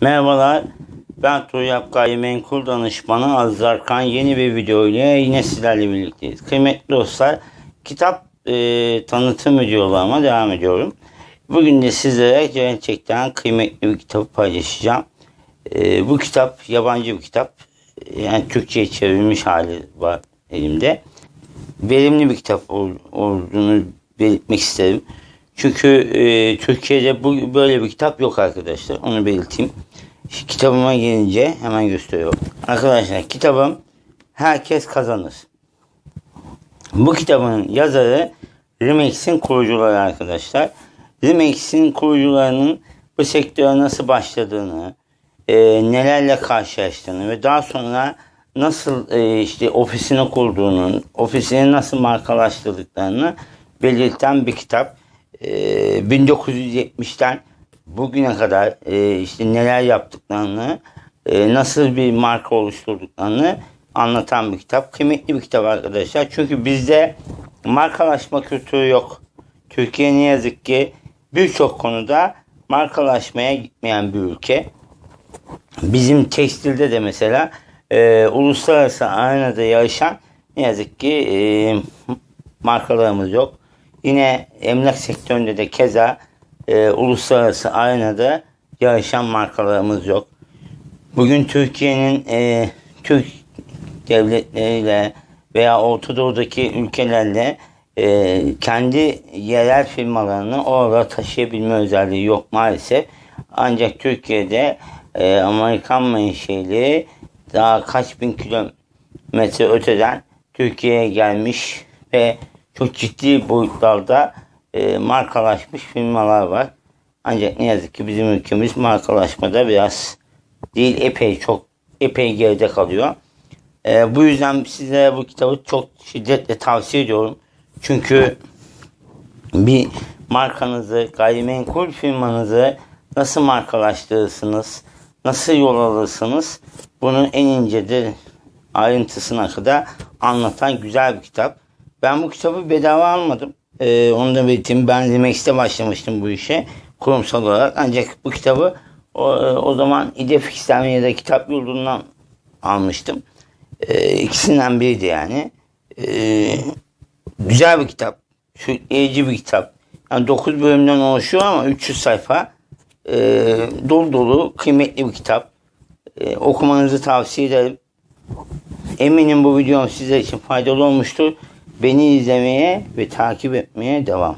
Merhabalar. Ben Tuğyap Gayrimenkul Danışmanı Aziz Arkan. Yeni bir video ile yine sizlerle birlikteyiz. Kıymetli dostlar, kitap e, tanıtım videolarıma devam ediyorum. Bugün de sizlere gerçekten kıymetli bir kitabı paylaşacağım. E, bu kitap yabancı bir kitap. Yani Türkçe'ye çevrilmiş hali var elimde. Verimli bir kitap ol- olduğunu belirtmek isterim. Çünkü e, Türkiye'de bu böyle bir kitap yok arkadaşlar. Onu belirteyim. Kitabıma gelince hemen gösteriyorum. Arkadaşlar kitabım Herkes Kazanır. Bu kitabın yazarı Remix'in kurucuları arkadaşlar. Remix'in kurucularının bu sektöre nasıl başladığını, e, nelerle karşılaştığını ve daha sonra nasıl e, işte ofisini kurduğunu, ofisini nasıl markalaştırdıklarını belirten bir kitap. E, 1970'ten bugüne kadar e, işte neler yaptıklarını, e, nasıl bir marka oluşturduklarını anlatan bir kitap. Kıymetli bir kitap arkadaşlar. Çünkü bizde markalaşma kültürü yok. Türkiye ne yazık ki birçok konuda markalaşmaya gitmeyen bir ülke. Bizim tekstilde de mesela e, uluslararası arenada yarışan ne yazık ki e, markalarımız yok. Yine emlak sektöründe de keza e, uluslararası arenada yarışan markalarımız yok. Bugün Türkiye'nin e, Türk devletleriyle veya Orta Doğu'daki ülkelerle e, kendi yerel firmalarını orada taşıyabilme özelliği yok maalesef. Ancak Türkiye'de e, Amerikan menşeli daha kaç bin kilometre öteden Türkiye'ye gelmiş ve çok ciddi boyutlarda e, markalaşmış firmalar var. Ancak ne yazık ki bizim ülkemiz markalaşmada biraz değil epey çok epey geride kalıyor. E, bu yüzden size bu kitabı çok şiddetle tavsiye ediyorum. Çünkü bir markanızı, gayrimenkul firmanızı nasıl markalaştırırsınız, nasıl yol alırsınız bunu en ince de ayrıntısına kadar anlatan güzel bir kitap. Ben bu kitabı bedava almadım. Ee, onu da belirteyim. Ben Limex'te başlamıştım bu işe kurumsal olarak. Ancak bu kitabı o, o zaman İdefix'ten ya kitap yurdundan almıştım. Ee, ikisinden biriydi yani. Ee, güzel bir kitap. Sürükleyici bir kitap. Yani 9 bölümden oluşuyor ama 300 sayfa. Ee, dolu dolu kıymetli bir kitap. Ee, okumanızı tavsiye ederim. Eminim bu videom sizler için faydalı olmuştur. Beni izlemeye ve takip etmeye devam.